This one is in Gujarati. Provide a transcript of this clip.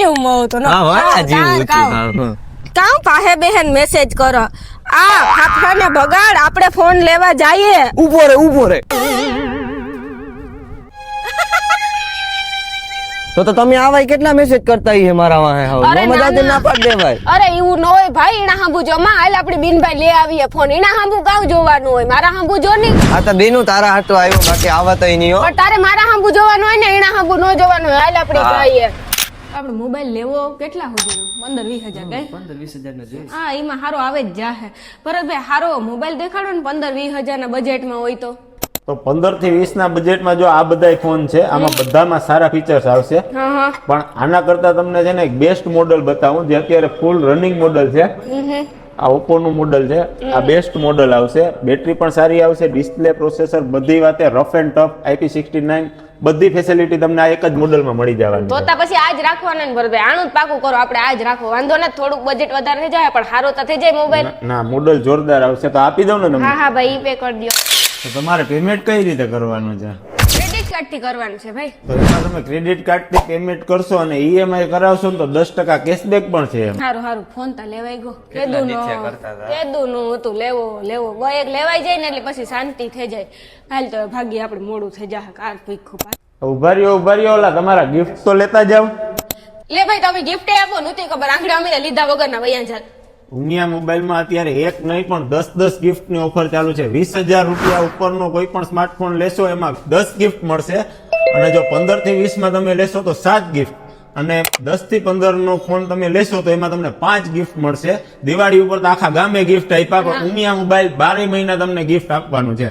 કેવું મોં હતું હા વાળા જેવું હતું. કામ પાહે બેહેન મેસેજ કરો. આ ફાફડાને બગાડ આપણે ફોન લેવા જઈએ. ઊભો રે ઊભો રે. તો તો તમે આવાય કેટલા મેસેજ કરતા હી મારા વાહે હવે? નો મજા દે ના. પાડ દે ભાઈ અરે એવું ન હોય ભાઈ એના હાંભુ જો. માં હાલ આપડી બિનભાઈ લે આવીએ ફોન એના હાંભુ કાઉ જોવાનું હોય? મારા હાંભુ જો ની આ તો બેનું તારા હાટો આવ્યો બાકી આવા તો નહીં હો. પણ તારે મારા હાંભુ જોવાનું હોય ને એના હાંભુ નો જોવાનું હોય. હાલ આપણે જઈએ. આપણે મોબાઈલ લેવો કેટલા સુધીનો? પંદર વીસ હજાર કઈ? પંદર વીસ હજાર નો જોઈએ હા એમાં હારો આવે જ જાહે. ભરતભાઈ હારો મોબાઈલ દેખાડો ને પંદર વીસ હજારના બજેટમાં હોય તો. તો પંદરથી વીસ ના બજેટમાં જો આ બધા ફોન છે આમાં બધામાં સારા ફીચર્સ આવશે. હા હા. પણ આના કરતા તમને છે ને બેસ્ટ મોડલ બતાવું જે અત્યારે ફૂલ રનિંગ મોડલ છે. આ ઓપ્પોનું મોડલ છે. આ બેસ્ટ મોડલ આવશે. બેટરી પણ સારી આવશે. ડિસ્પ્લે પ્રોસેસર બધી વાતે rough and tough IP sixty nine બધી ફેસિલિટી તમને આ એક જ મોડલમાં મળી જવાની તો પછી આજ રાખવાના ને ભરતભાઈ. આનું જ પાકું કરો. આપણે આજ રાખો. વાંધો ને થોડુંક બજેટ વધારે થઈ જાય પણ હારો તો થઈ જાય મોબાઈલ ના- મોડલ જોરદાર આવશે. તો આપી દઉં ને તમને? હા હા ભાઈ ઈ પે કરી દો તો તમારે પેમેન્ટ કઈ રીતે કરવાનું છે? કાર્ડથી કરવાનું છે ભાઈ. તો એમાં તમે ક્રેડિટ કાર્ડથી પેમેન્ટ કરશો અને ઈએમઆઈ કરાવશો ને તો દસ ટકા કેશબેક પણ છે એમ. સારું સારું ફોન તા લેવાઈ ગયો. કેદું નો કેદું નું હતું? લેવો લેવો. ગયો એક લેવાઈ જાય ને એટલે પછી શાંતિ થઈ જાય. હાલ તો ભાગી આપણે મોડું થઈ જાય કાર ભીખું ઊભા રહ્યો ઊભા રહ્યો ઓલા તમારા ગિફ્ટ તો લેતા જાવ લે ભાઈ તમે ગિફ્ટ આપો નહોતી ખબર આંગળી અમે લીધા વગરના વૈયા જાત ઉમિયા મોબાઈલમાં અત્યારે એક નહીં પણ દસ દસ ગિફ્ટની ઓફર ચાલુ છે. વીસ હજાર રૂપિયા ઉપરનો કોઈ પણ સ્માર્ટફોન લેશો, એમાં દસ ગિફ્ટ મળશે. અને જો પંદરથી વીસમાં તમે લેશો તો સાત ગિફ્ટ અને દસથી પંદરનો ફોન તમે લેશો તો એમાં તમને પાંચ ગિફ્ટ મળશે. દિવાળી ઉપર તો આખા ગામે ગિફ્ટ આપ્યા, પણ ઉમિયા મોબાઈલ બારે મહિના તમને ગિફ્ટ આપવાનું છે.